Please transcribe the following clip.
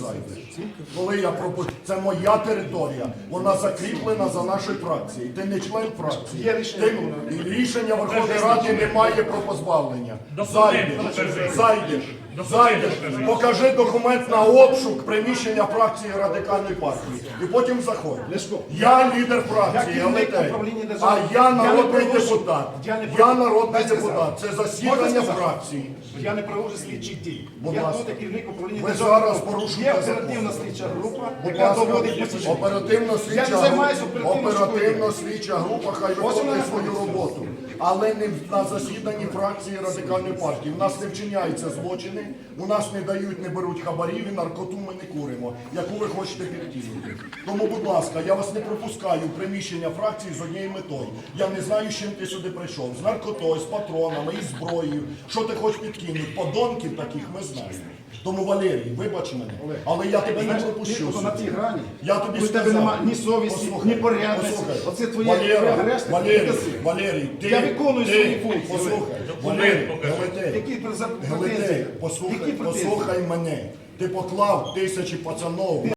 зайдеш. Коли я пропу... Це моя територія, вона закріплена за нашою фракцією. Ти не член фракції. Є рішення Ти... Верховної Рішення Верховної Ради немає про позбавлення. Зайдеш, зайдеш, зайдеш, покажи. документ на обшук приміщення фракції радикальної партії. І потім заходь. Я лідер фракції, я те. А я народний депутат. Я не народний депутат. Це засідання фракції. Я не проводжу слідчих дій. Я тут керівник управління Ви зараз порушуєте Є оперативна слідча група, яка доводить Я слідча не група, оперативно слідча група хай виконує свою роботу. Але не на засіданні фракції радикальної партії. У нас не вчиняються злочини, у нас не дають, не беруть хабарів і наркоту ми не куримо, яку ви хочете підкинути. Тому, будь ласка, я вас не пропускаю в приміщення фракції з однією метою. Я не знаю, з чим ти сюди прийшов. З наркотою, з патронами, із зброєю. Що ти хочеш підкинути? Подонків таких ми знаємо. Тому Валерій, вибач мене, але я тебе не пропущу. ти на тій грані. Я тобі У тебе сказав. нема ні совісті, Послухай, ні порядності. послухай. Оце твоє Валера, агресне, Валерій, ти- Валерій, ти, Я виконую ти, свої функції. Послухай, Документ Валерій, покажи. Гелетей, Які? Гелетей, Які послухай, послухай мене. Ти поклав тисячі пацанов